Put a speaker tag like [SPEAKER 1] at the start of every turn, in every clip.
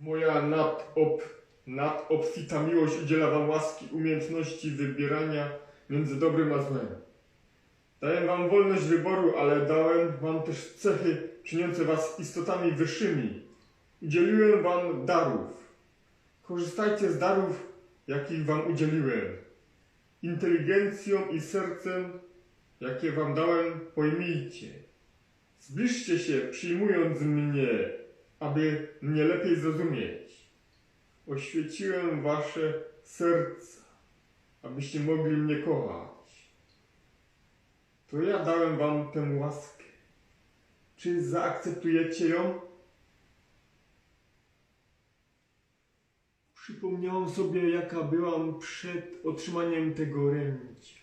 [SPEAKER 1] Moja nadop, nadobfita miłość udziela wam łaski, umiejętności wybierania między dobrym a złem. Daję wam wolność wyboru, ale dałem wam też cechy czyniące was istotami wyższymi. Udzieliłem wam darów. Korzystajcie z darów, jakich wam udzieliłem. Inteligencją i sercem, jakie wam dałem, pojmijcie. Zbliżcie się, przyjmując mnie, aby mnie lepiej zrozumieć. Oświeciłem wasze serca, abyście mogli mnie kochać. To ja dałem wam tę łaskę. Czy zaakceptujecie ją? Przypomniałam sobie, jaka byłam przed otrzymaniem tego orędzia.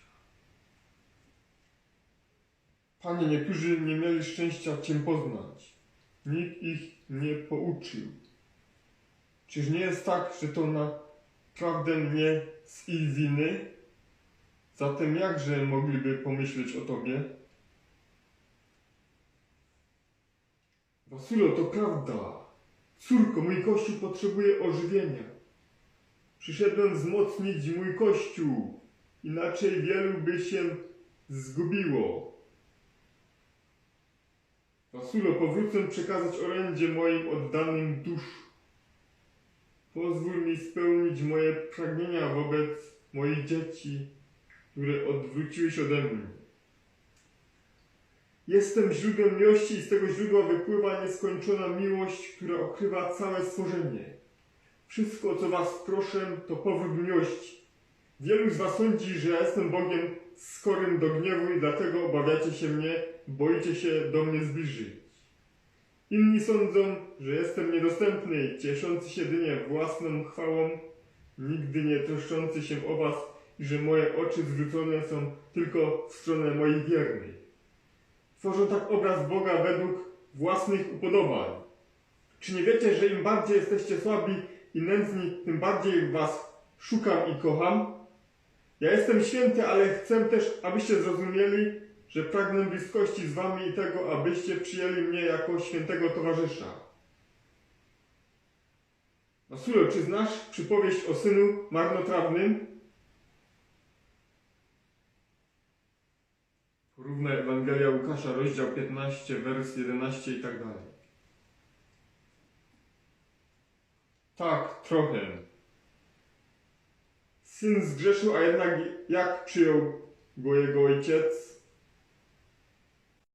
[SPEAKER 1] Panie, niektórzy nie mieli szczęścia Cię poznać. Nikt ich nie pouczył. Czyż nie jest tak, że to naprawdę nie z ich winy? Zatem jakże mogliby pomyśleć o Tobie? Wasulo, to prawda. Córko, mój kościół potrzebuje ożywienia. Przyszedłem wzmocnić mój kościół, inaczej wielu by się zgubiło. Wasulo, powrócę przekazać orędzie moim oddanym dusz. Pozwól mi spełnić moje pragnienia wobec moich dzieci, które odwróciły się ode mnie. Jestem źródłem miłości i z tego źródła wypływa nieskończona miłość, która okrywa całe stworzenie. Wszystko, co was proszę, to powrót miłości. Wielu z was sądzi, że ja jestem Bogiem skorym do gniewu i dlatego obawiacie się mnie, boicie się do mnie zbliżyć. Inni sądzą, że jestem niedostępny, cieszący się jedynie własną chwałą, nigdy nie troszczący się o was i że moje oczy zwrócone są tylko w stronę moich wiernych. Tworzą tak obraz Boga według własnych upodobań. Czy nie wiecie, że im bardziej jesteście słabi i nędzni, tym bardziej was szukam i kocham? Ja jestem święty, ale chcę też, abyście zrozumieli, że pragnę bliskości z wami i tego, abyście przyjęli mnie jako świętego towarzysza. Masulo, czy znasz przypowieść o synu marnotrawnym? Równa Ewangelia Łukasza, rozdział 15, wers 11 i tak dalej. Tak, trochę. Syn zgrzeszył, a jednak jak przyjął go jego ojciec?